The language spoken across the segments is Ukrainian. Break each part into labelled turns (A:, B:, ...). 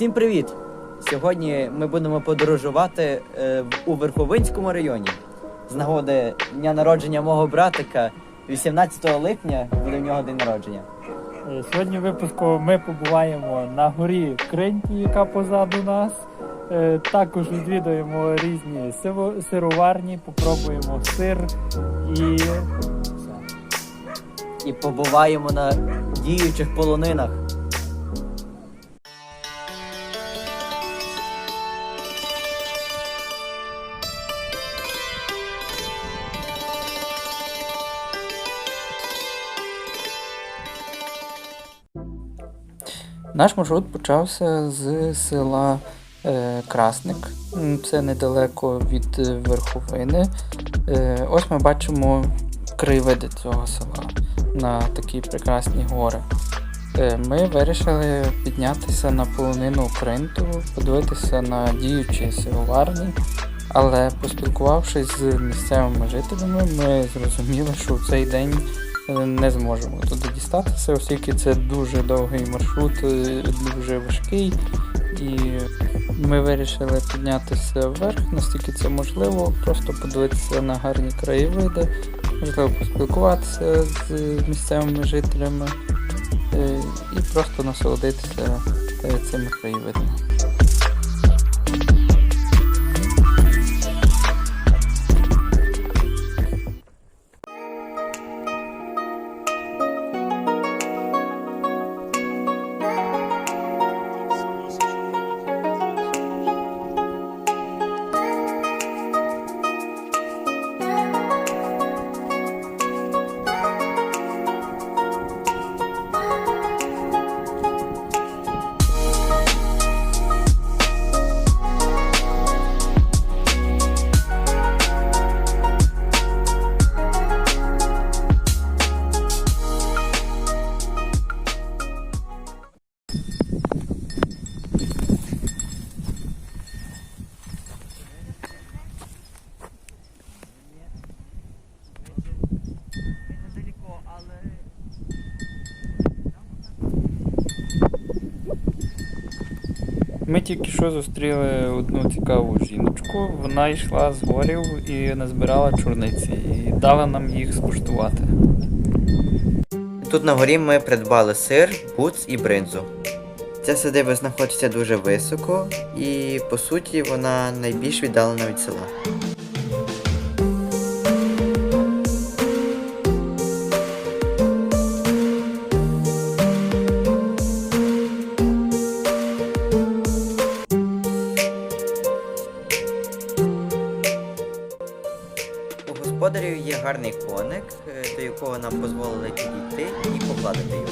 A: Всім привіт! Сьогодні ми будемо подорожувати е, у Верховинському районі. З нагоди дня народження мого братика, 18 липня буде в нього день народження.
B: Е, Сьогодні в випуску ми побуваємо на горі Кринті, яка позаду нас. Е, Також відвідаємо різні сироварні, попробуємо сир і все.
A: І побуваємо на діючих полонинах.
C: Наш маршрут почався з села е, Красник. Це недалеко від е, Верховини. Е, ось ми бачимо краєвиди цього села на такі прекрасні гори. Ми вирішили піднятися на полонину Кринту, подивитися на діючі сироварні. Але поспілкувавшись з місцевими жителями, ми зрозуміли, що в цей день не зможемо туди дістатися, оскільки це дуже довгий маршрут, е, дуже важкий. І ми вирішили піднятися вверх, наскільки це можливо, просто подивитися на гарні краєвиди, можливо, поспілкуватися з місцевими жителями е, і просто насолодитися е, цими краєвидами. Ми тільки що зустріли одну цікаву жіночку. Вона йшла з горів і назбирала чорниці, і дала нам їх скуштувати.
A: Тут на горі ми придбали сир, буц і бринзу. Ця садиба знаходиться дуже високо і по суті вона найбільш віддалена від села. У господарів є гарний коник, е, до якого нам дозволили підійти і погладити його.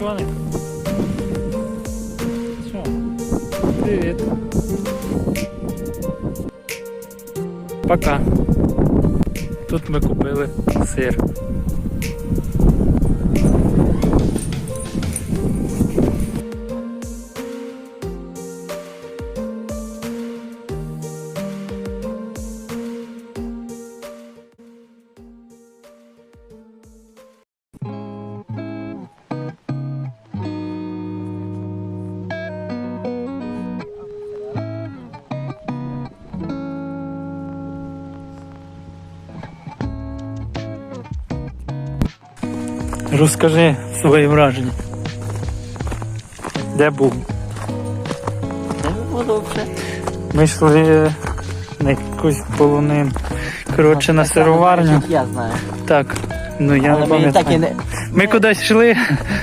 B: Коник. Що? Привіт. Пока. Тут ми купили сир. Розкажи свої враження. Де був?
A: Не було вже.
B: Ми йшли на якусь полонин. Коротше, на сироварню.
A: Я знаю.
B: Так. Ну я
A: Але
B: не пам'ятаю.
A: не.
B: Ми кудись йшли.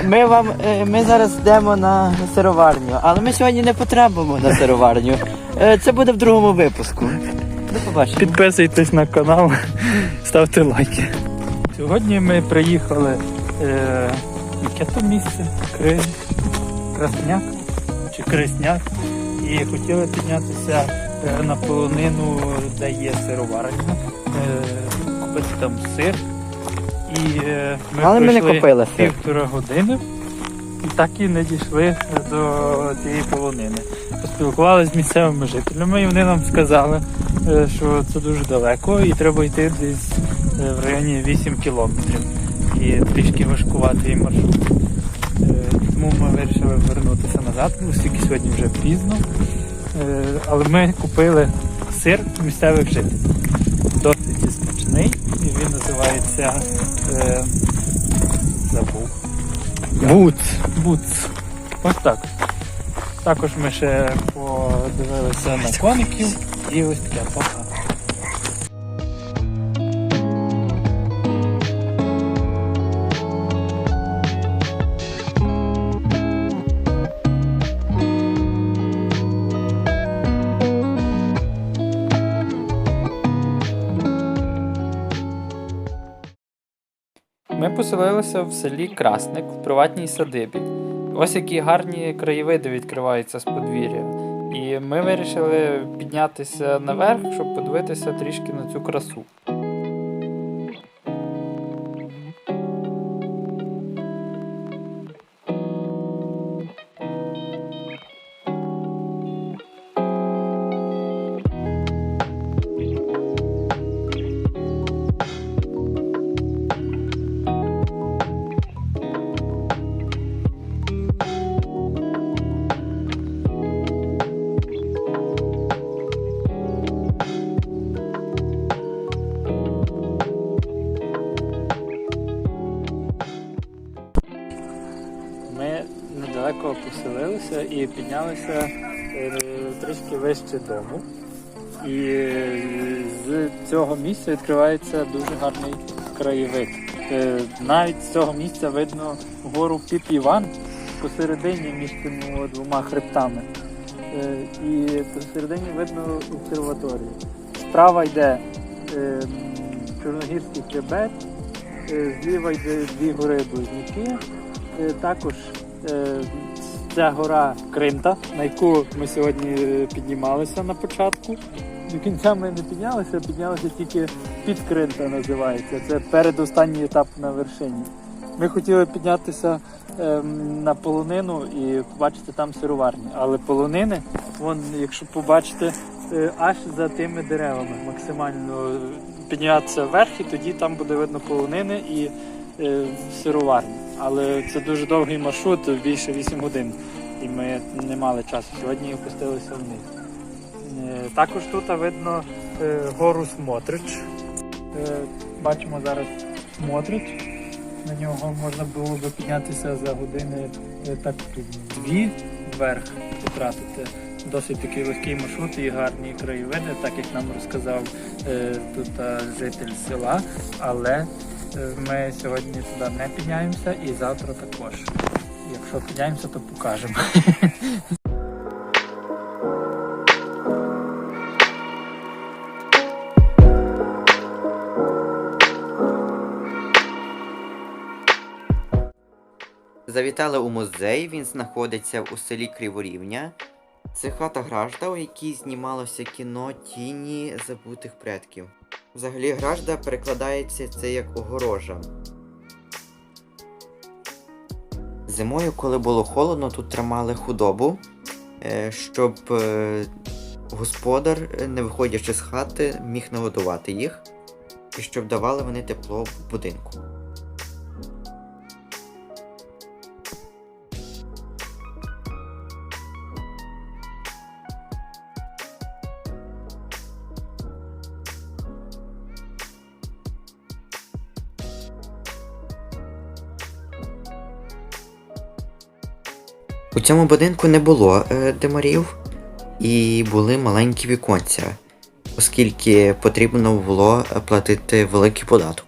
A: Ми вам е, ми зараз йдемо на, сироварню, але ми сьогодні не потрапимо на сироварню. Е, Це буде в другому випуску. До побачення.
B: Підписуйтесь на канал, ставте лайки. Сьогодні ми приїхали. Е, яке то місце? Кри... Красняк чи Кресняк. І хотіли піднятися е, на полонину, де є сироварня, е, купити там сир. І е, ми
A: Але ми не купили сир.
B: півтора години і так і не дійшли до цієї полонини. Поспілкувалися з місцевими жителями, і вони нам сказали, що це дуже далеко і треба йти десь в районі 8 кілометрів. І трішки важкуватий маршрут. Е, Тому ми вирішили вернутися назад, оскільки сьогодні вже пізно. Е, Але ми купили сир місцевих жителів. Досить смачний, і він називається е, забув.
A: Буц.
B: Буц. Ось так. Також ми ще подивилися на коників і ось таке папа.
C: Поселилися в селі Красник в приватній садибі. Ось які гарні краєвиди відкриваються з подвір'я. І ми вирішили піднятися наверх, щоб подивитися трішки на цю красу.
B: Ми недалеко поселилися і піднялися е, трішки вище дому. І з цього місця відкривається дуже гарний краєвид. Е, Навіть з цього місця видно гору Піп Іван посередині між цими двома хребтами. Е, І посередині видно обсерваторію. Справа йде Чорногірський хребет, зліва йде дві гори Близнюки. Е, Також е, ця гора Кринта, на яку ми сьогодні е, піднімалися на початку. До кінця ми не піднялися, піднялися тільки під Кринта називається. Це передостанній етап на вершині. Ми хотіли піднятися ем, на полонину і побачити там сироварні. Але полонини, вон, якщо побачите, е, аж за тими деревами максимально піднятися вверх, і тоді там буде видно полонини і е, сироварні. Але це дуже довгий маршрут, більше 8 годин. І ми не мали часу. Сьогодні опустилися вниз. Е, Також тут видно е, гору Смотрич. Е, Бачимо зараз Смотрич. На нього можна було би піднятися за години так дві вверх потратити. Досить такий легкий маршрут і гарні краєвиди, так як нам розказав тут житель села. Але ми сьогодні туди не підняємося і завтра також. Якщо підняємося, то покажемо.
A: Завітали у музей, він знаходиться у селі Криворівня. Це хата Гражда, у якій знімалося кіно Тіні забутих предків. Взагалі, гражда перекладається це як огорожа. Зимою, коли було холодно, тут тримали худобу, е, щоб е, господар, е, не виходячи з хати, міг нагодувати їх, і щоб давали вони тепло в будинку. У цьому будинку не було е, димарів і були маленькі віконця, оскільки потрібно було е, платити великий податок.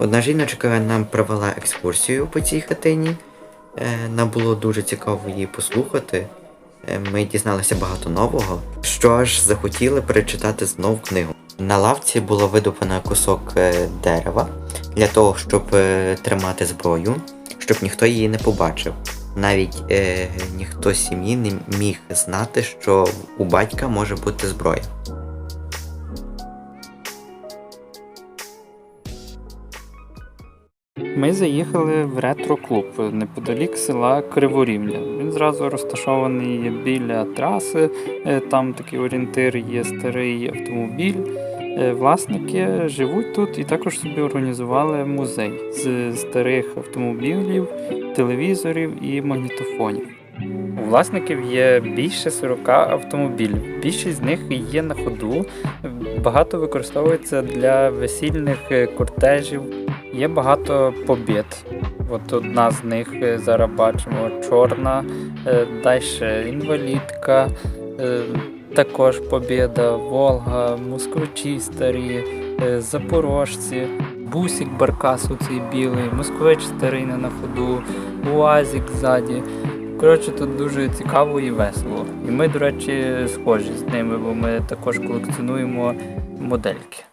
A: Одна жіночка нам провела екскурсію по цій хатині. Е, Нам було дуже цікаво її послухати. Е, Ми дізналися багато нового, що аж захотіли перечитати знов книгу. На лавці було видупано кусок е, дерева для того, щоб тримати зброю, щоб ніхто її не побачив. Навіть е, ніхто з сім'ї не міг знати, що у батька може бути зброя.
B: Ми заїхали в ретро-клуб неподалік села Криворівня. Він зразу розташований біля траси. е, Там такий орієнтир є старий автомобіль. Е, Власники живуть тут і також собі організували музей з старих автомобілів, телевізорів і магнітофонів. У власників є більше 40 автомобілів. Більшість з них є на ходу. Багато використовується для весільних е, кортежів. Є багато побід. От одна з них е, зараз бачимо чорна, далі інвалідка, е, також побіда, Волга, москвичі старі, е, запорожці, бусик баркас оцей білий, москвич старий не на ходу, уазик ззаді. Коротше, тут дуже цікаво і весело. І ми, до речі, схожі з ними, бо ми також колекціонуємо модельки.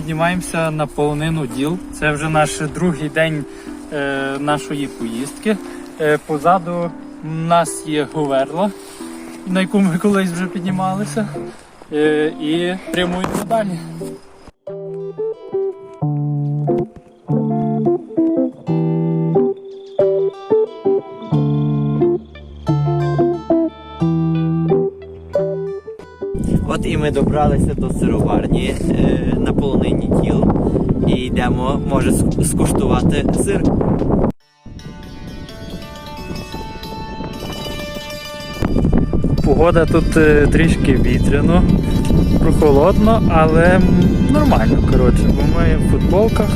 B: Піднімаємося на полонину діл. Це вже наш другий день е, нашої поїздки. Е, позаду в нас є говерла, на яку ми колись вже піднімалися. Е, і прямуємо далі.
A: Ми добралися до сироварні е, на полонині тіл і йдемо, може, ск- скуштувати сир.
B: Погода тут е, трішки вітряно, прохолодно, але нормально, коротше, бо ми в футболках,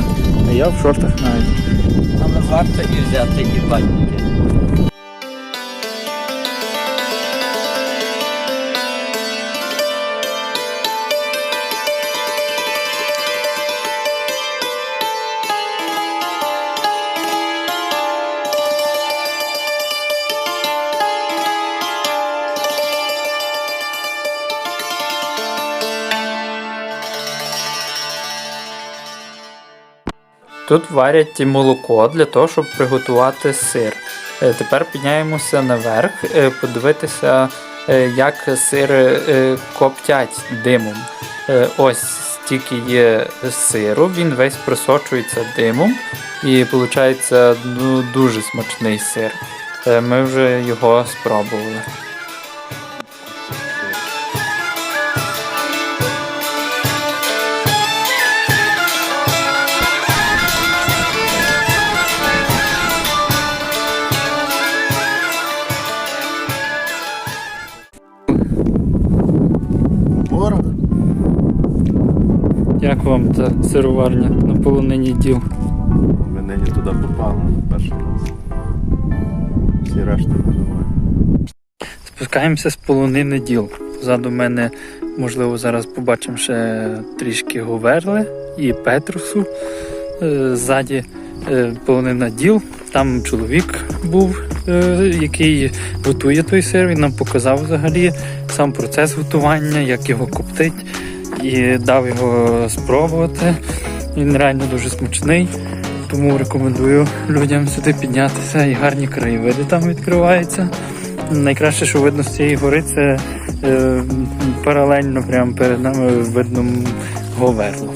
B: а я в шортах навіть.
A: Але варто і взяти і батьки.
B: Тут варять молоко для того, щоб приготувати сир. Е, Тепер підняємося наверх, е, подивитися, е, як сир коптять димом. Ось стільки є сиру, він весь просочується димом і виходить ну, дуже смачний сир. Ми вже його спробували. Сироварня на полонині діл?
D: Ми нині туди попали перший раз. Всі решти не немає.
B: Спускаємося з полонини діл. Позаду мене, можливо, зараз побачимо ще трішки говерли і петрусу. Е, Ззаді е, полонина діл. Там чоловік був, е, який готує той сир. Він нам показав взагалі сам процес готування, як його коптить, і дав його спробувати. Він реально дуже смачний. Тому рекомендую людям сюди піднятися і гарні краєвиди там відкриваються. Найкраще, що видно з цієї гори, це е, паралельно прямо перед нами видно Говерло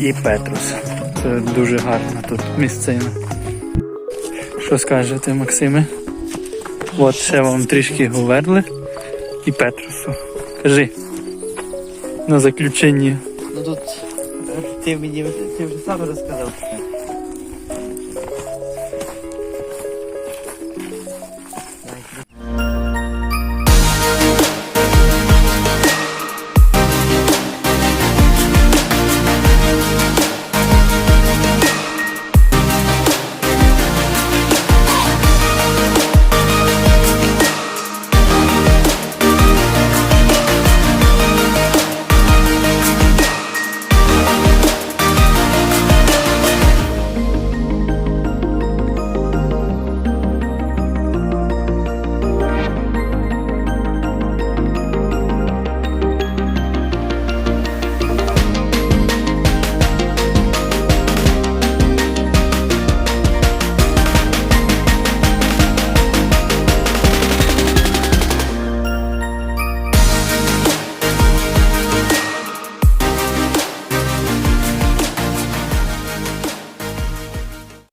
B: і Петрус. Це дуже гарна тут місцина. Що скажете, Максиме? От ще вам трішки говерли. і Петрусу. Кажи. На заключение.
E: Ну тут ти мені ти вже сам розказав.